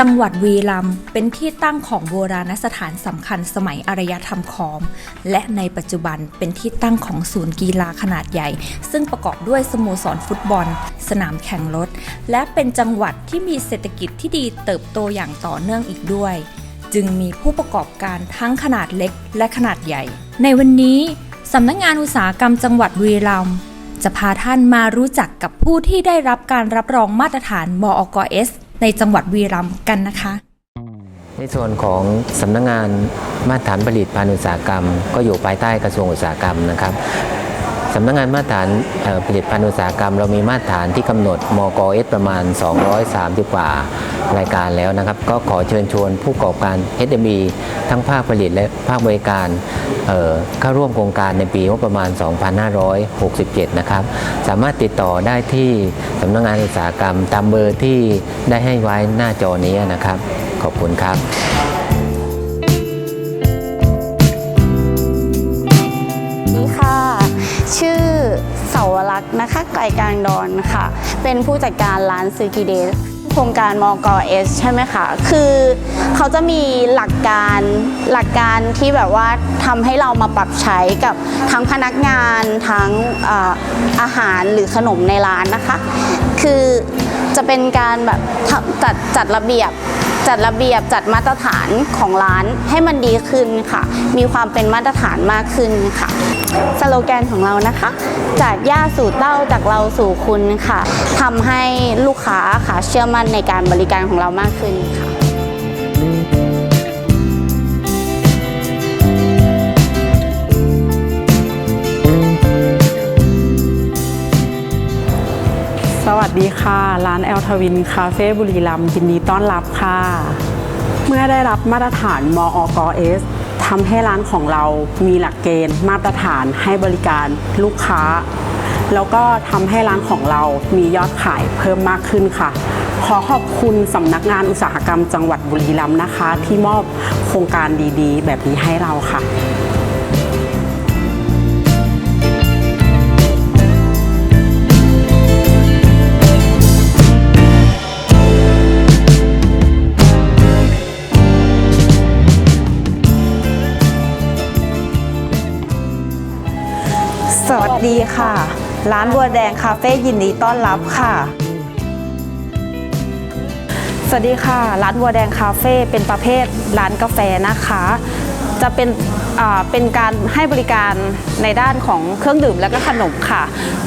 จังหวัดวีรัมเป็นที่ตั้งของโบราณสถานสำคัญสมัยอารยธรรมขอม และในปัจจุบันเป็นที่ตั้งของศูนย์กีฬาขนาดใหญ่ ซึ่งประกอบด้วยสโมสรฟุตบอล สนามแข่งรถ และเป็นจังหวัดที่มีเศรษฐกิจที่ดีเติบโตอย่างต่อเนื่องอีกด้วย จึงมีผู้ประกอบการทั้งขนาดเล็กและขนาดใหญ่ ในวันนี้สำนักงานอุตสาหกรรมจังหวัดบุรีรัมจะพาท่านมารู้จักกับผู้ที่ได้รับการรับรองมาตรฐานมอกส ในจังหวัดวีรัมย์กันนะคะ ในส่วนของสำนักงานมาตรฐานผลิตภัณฑ์อุตสาหกรรม ก็อยู่ภายใต้กระทรวงอุตสาหกรรมนะครับ สำนักงานมาตรฐานผลิตภัณฑ์อุตสาหกรรม เรามีมาตรฐานที่กำหนดมกเอสประมาณ 230 กว่ารายการแล้วนะครับ ก็ขอเชิญชวนผู้ประกอบการ SME ทั้งภาคผลิตและภาคบริการเเข้าร่วมโครงการในปีงบประมาณ 2567 นะครับ สามารถติดต่อได้ที่สำนักงานอุตสาหกรรม ตามเบอร์ที่ได้ให้ไว้หน้าจอนี้นะครับ ขอบคุณครับ ทักษ์ไกลกลางดอนค่ะ เป็นผู้จัดการร้านซูกิเดสโครงการมกเอสใช่ไหมคะคือเขาจะมีหลักการหลักการที่แบบว่าทำให้เรามาปรับใช้กับทั้งพนักงานทั้งอาอาหารหรือขนมในร้านนะคะ คือจะเป็นการแบบจัดจัดระเบียบ จัดระเบียบจัดมาตรฐานของร้านให้มันดีขึ้นค่ะ มีความเป็นมาตรฐานมากขึ้นค่ะ สโลแกนของเรานะคะ จากย่าสู่เต้าจากเราสู่คุณค่ะทำให้ลูกค้าค่ะเชื่อมั่นในการบริการของเรามากขึ้นค่ะ สวัสดีค่ะ ร้านแอลทวินคาเฟ่บุรีรัมย์ยินดีต้อนรับค่ะ เมื่อได้รับมาตรฐานมอกเอสทำให้ร้านของเรามีหลักเกณฑ์มาตรฐานให้บริการลูกค้า แล้วก็ทำให้ร้านของเรามียอดขายเพิ่มมากขึ้นค่ะ ขอขอบคุณสำนักงานอุตสาหกรรมจังหวัดบุรีรัมย์นะคะ ที่มอบโครงการดีๆ แบบนี้ให้เราค่ะ ดีค่ะ ร้านบัวแดงคาเฟ่ยินดีต้อนรับค่ะ สวัสดีค่ะ ร้านบัวแดงคาเฟ่เป็นประเภทร้านกาแฟนะคะ จะเป็นเป็นการให้บริการในด้านของเครื่องดื่มและก็ขนมค่ะ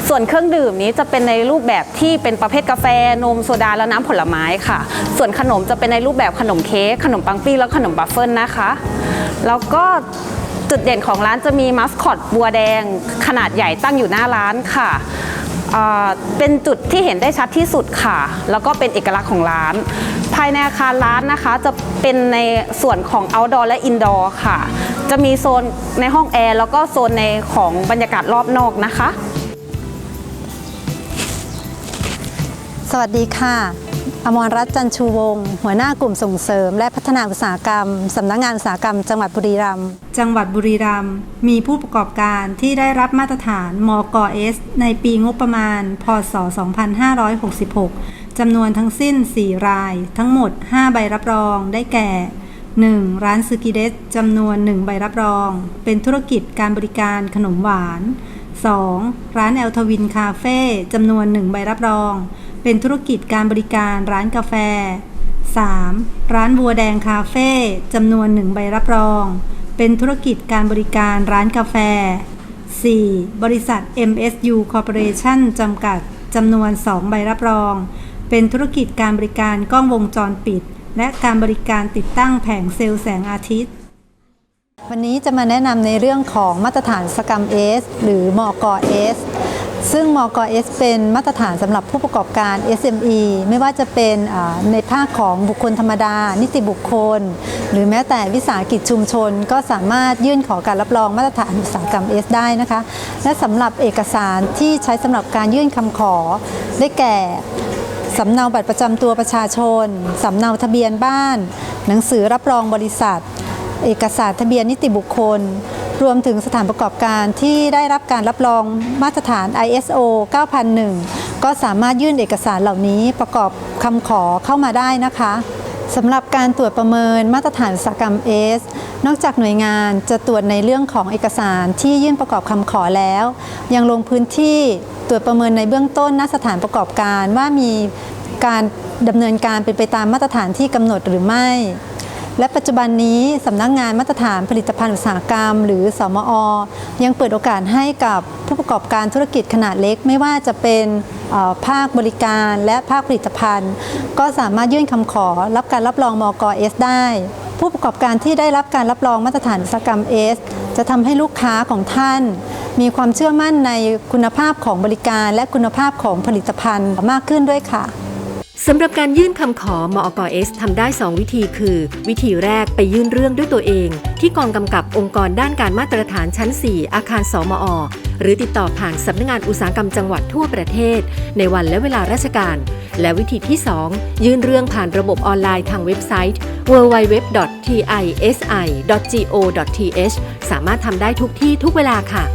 ส่วนเครื่องดื่มนี้จะเป็นในรูปแบบที่เป็นประเภทกาแฟ นมโซดาและน้ำผลไม้ค่ะ ส่วนขนมจะเป็นในรูปแบบขนมเค้กขนมปังปี้และขนมบัฟเฟิลนะคะ แล้วก็ จุดเด่นของร้านจะมีมัสคอตบัวแดงขนาดใหญ่ตั้งอยู่หน้าร้านค่ะเป็นจุดที่เห็นได้ชัดที่สุดค่ะ แล้วก็เป็นเอกลักษณ์ของร้าน ภายในอาคารร้านนะคะ จะเป็นในส่วนของ outdoor และ indoor ค่ะ จะมีโซนในห้องแอร์แล้วก็โซนในของบรรยากาศรอบนอกนะคะ สวัสดีค่ะ อมรรัตน์จันชูวงศ์หัวหน้ากลุ่มส่งเสริม และพัฒนาอุตสาหกรรม สำนักงานอุตสาหกรรม จังหวัดบุรีรัมย์จังหวัดบุรีรัมย์มีผู้ประกอบการที่ได้รับมาตรฐานมกสในปีงบประมาณ พศ 2566 จำนวนทั้งสิ้น 4 ราย ทั้งหมด 5 ใบรับรองได้แก่ 1. ร้านซึกิเดสจำนวน 1 ใบรับรอง เป็นธุรกิจการบริการขนมหวาน 2. ร้านแอลทวินคาเฟ่จำนวน 1 ใบรับรอง เป็นธุรกิจการบริการร้านกาแฟ 3. ร้านบัวแดงคาเฟ่จำนวน1ใบรับรอง เป็นธุรกิจการบริการร้านกาแฟ 4. บริษัท MSU Corporation จำกัดจำนวน 2 ใบรับรอง เป็นธุรกิจการบริการกล้องวงจรปิด และการบริการติดตั้งแผงเซลล์แสงอาทิตย์ วันนี้จะมาแนะนำในเรื่องของมาตรฐานสกรรม S หรือมกอ S ซึ่งมก S เป็นมาตรฐานสำหรับผู้ประกอบการ SME ไม่ว่าจะเป็นในภาคของบุคคลธรรมดา นิติบุคคล หรือแม้แต่วิสาหกิจชุมชน ก็สามารถยื่นขอการรับรองมาตรฐานอุตสาหกรรม S ได้นะคะ และสำหรับเอกสารที่ใช้สำหรับการยื่นคำขอได้แก่สำเนาบัตรประจำตัวประชาชน สำเนาทะเบียนบ้าน หนังสือรับรองบริษัท เอกสารทะเบียนนิติบุคคล รวมถึงสถานประกอบการที่ได้รับการรับรองมาตรฐาน ISO 9001 ก็สามารถยื่นเอกสารเหล่านี้ประกอบคำขอเข้ามาได้นะคะสำหรับการตรวจประเมินมาตรฐานอุตสาหกรรม S นอกจากหน่วยงานจะตรวจในเรื่องของเอกสารที่ยื่นประกอบคำขอแล้ว ยังลงพื้นที่ตรวจประเมินในเบื้องต้นณสถานประกอบการว่ามีการดำเนินการเป็นไปตามมาตรฐานที่กำหนดหรือไม่ และปัจจุบันนี้สำนักงานมาตรฐานผลิตภัณฑ์อุตสาหกรรม หรือสมอ ยังเปิดโอกาสให้กับผู้ประกอบการธุรกิจขนาดเล็ก ไม่ว่าจะเป็นภาคบริการและภาคผลิตภัณฑ์ ก็สามารถยื่นคำขอรับการรับรองมอกเอสได้ ผู้ประกอบการที่ได้รับการรับรองมาตรฐานอุตสาหกรรม S จะทำให้ลูกค้าของท่าน มีความเชื่อมั่นในคุณภาพของบริการและคุณภาพของผลิตภัณฑ์มากขึ้นด้วยค่ะ สำหรับการยื่นคำขอมอกเอสทำได้ 2 วิธีคือ วิธีแรกไปยื่นเรื่องด้วยตัวเอง ที่กองกำกับองค์กรด้านการมาตรฐานชั้น 4 อาคารสมอ หรือติดต่อผ่านสำนักงานอุตสาหกรรมจังหวัดทั่วประเทศ ในวันและเวลาราชการ และวิธีที่ 2 ยื่นเรื่องผ่านระบบออนไลน์ทางเว็บไซต์ www.tisi.go.th สามารถทำได้ทุกที่ทุกเวลาค่ะ